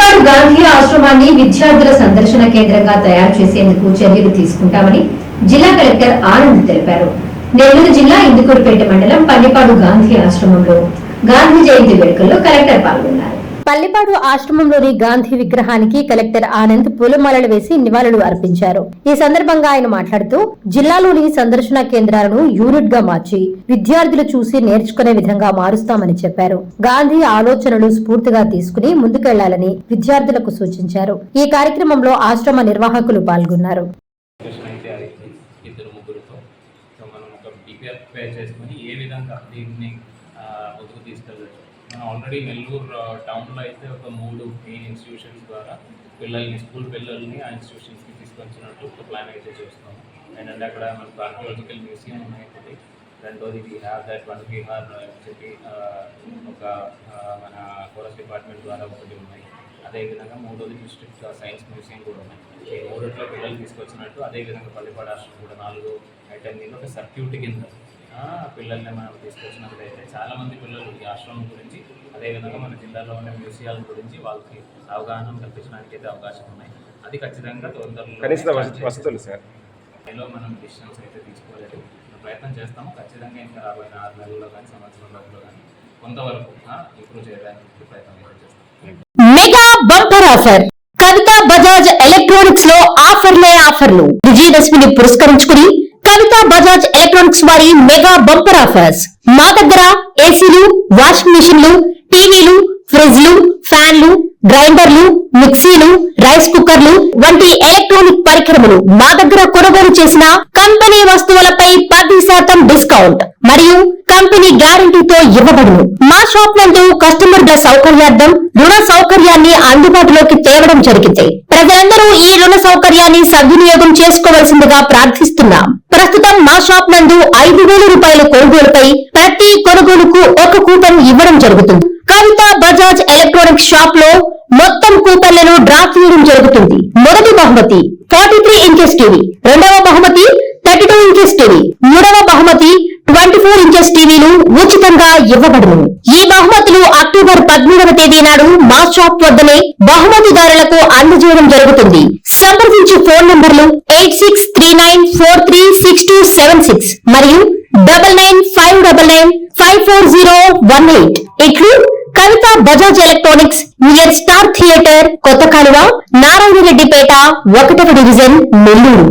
పల్లిపాడు గాంధీ ఆశ్రమాన్ని విద్యార్థుల సందర్శన కేంద్రంగా తయారు చేసేందుకు చర్యలు తీసుకుంటామని జిల్లా కలెక్టర్ ఆనంద్ తెలిపారు. నెల్లూరు జిల్లా ఇందుకూరుపేట మండలం పల్లిపాడు గాంధీ ఆశ్రమంలో గాంధీ జయంతి వేడుకల్లో కలెక్టర్ పాల్గొన్నారు. పల్లిపాడు ఆశ్రమంలోని గాంధీ విగ్రహానికి కలెక్టర్ ఆనంద్ పూలమాలలు వేసి నివాళులు అర్పించారు. ఈ సందర్భంగా ఆయన మాట్లాడుతూ జిల్లాలోని సందర్శన కేంద్రాలను యూనిట్గా మార్చి విద్యార్థులు చూసి నేర్చుకునే విధంగా మారుస్తామని చెప్పారు. గాంధీ ఆలోచనలు స్ఫూర్తిగా తీసుకుని ముందుకెళ్ళాలని విద్యార్థులకు సూచించారు. ఈ కార్యక్రమంలో ఆశ్రమ నిర్వాహకులు పాల్గొన్నారు. ఏ విధంగా దీన్ని ముందుకు తీసుకెళ్ళచ్చు? మనం ఆల్రెడీ నెల్లూరు టౌన్లో అయితే ఒక మూడు మెయిన్ ఇన్స్టిట్యూషన్స్ ద్వారా పిల్లల్ని స్కూల్ పిల్లల్ని ఆ ఇన్స్టిట్యూషన్స్కి తీసుకొచ్చినట్టు ఒక ప్లాన్ అయితే చేస్తాం అండ్ అక్కడ మనకు ఆర్కియాలజికల్ మ్యూజియం ఉన్నాయి ఒకటి రెండోది బీహార్ దట్ వన్ బీహార్ చెప్పి ఒక మన ఫారెస్ట్ డిపార్ట్మెంట్ ద్వారా ఒకటి ఉన్నాయి. అదేవిధంగా మూడోది డిస్ట్రిక్ట్ సైన్స్ మ్యూజియం కూడా ఉన్నాయి ఈ మూడిట్లో పిల్లలు తీసుకొచ్చినట్టు అదేవిధంగా పల్లిపాడు ఆశ్రమం కూడా నాలుగు ఐటమ్ మీద ఒక సర్క్యూట్ కింద పిల్లల్ని మనం తీసుకొచ్చినట్లయితే చాలామంది పిల్లలు ఈ ఆశ్రమం గురించి అదేవిధంగా మన జిల్లాలో ఉన్న మ్యూజియాల గురించి వాళ్ళకి అవగాహన కల్పించడానికి అయితే అవకాశం ఉన్నాయి. అది ఖచ్చితంగా తొందరలో సార్. లో మనం డిసిషన్స్ అయితే తీసుకోలేదు. ప్రయత్నం చేస్తాము. ఖచ్చితంగా ఇంకా రాబోయే ఆరు నెలల్లో కానీ సంవత్సరం లోపల కానీ కొంతవరకు ఇంప్రూవ్ చేయడానికి ప్రయత్నం అయితే చేస్తాం. Mega bumper offer. Kavitha Bajaj ఎలక్ట్రానిక్స్లో ఆఫర్లే ఆఫర్లు. విజయదశమిని పురస్కరించుకుని కవిత బజాజ్ ఎలక్ట్రానిక్స్ వారి మెగా బంపర్ ఆఫర్స్. మా దగ్గర ఏసీలు వాషింగ్ మిషన్లు టీవీలు ఫ్రిడ్జ్లు ఫ్యాన్లు గ్రైండర్లు మిక్సీలు రైస్ కుక్కర్లు వంటి ఎలక్ట్రానిక్ పరికరములు మా దగ్గర కొనుగోలు చేసిన కంపెనీ వస్తువులపై పది శాతం డిస్కౌంట్. కంపెనీ గ్యారంటీతో ఇవ్వబడును. మా షాప్ నందు కస్టమర్ల సౌకర్యార్థం రుణ సౌకర్యాన్ని అందుబాటులోకి తేవడం జరిగింది. ప్రజలందరూ ఈ రుణ సౌకర్యాన్ని సద్వినియోగం చేసుకోవాల్సిందిగా ప్రార్థిస్తున్నాం. ప్రస్తుతం మా షాప్ నందు ఐదు వేల రూపాయల కొనుగోలుపై ప్రతి కొనుగోలుకు ఒక కూపన్ ఇవ్వడం జరుగుతుంది. కవిత బజాజ్ ఎలక్ట్రానిక్స్ షాప్లో మొత్తం కూపన్లను డ్రా చేయడం జరుగుతుంది. మొదటి బహుమతి ఫార్టీ త్రీ ఇంచెస్ టీవీ. రెండవ బహుమతి థర్టీ టూ ఇంచెస్ టీవీ. మూడవ బహుమతి ట్వంటీ ఫోర్ ఇంచెస్ టీవీలు ఉచితంగా ఇవ్వబడును ఈ బహుమతులు అక్టోబర్ పద్మూడవ తేదీ నాడు మా షాప్ వద్దనే బహుమతిదారులకు అందజేయడం జరుగుతుంది. సంప్రదించే ఫోన్ నంబర్లు eight six three nine four three six two seven six మరియు double nine five double nine five four zero one eight. ఇట్లు Kavitha Bajaj electronics near star theatre కొత్త కాలువ నారాయణరెడ్డిపేట ఒకటవ డివిజన్ నెల్లూరు.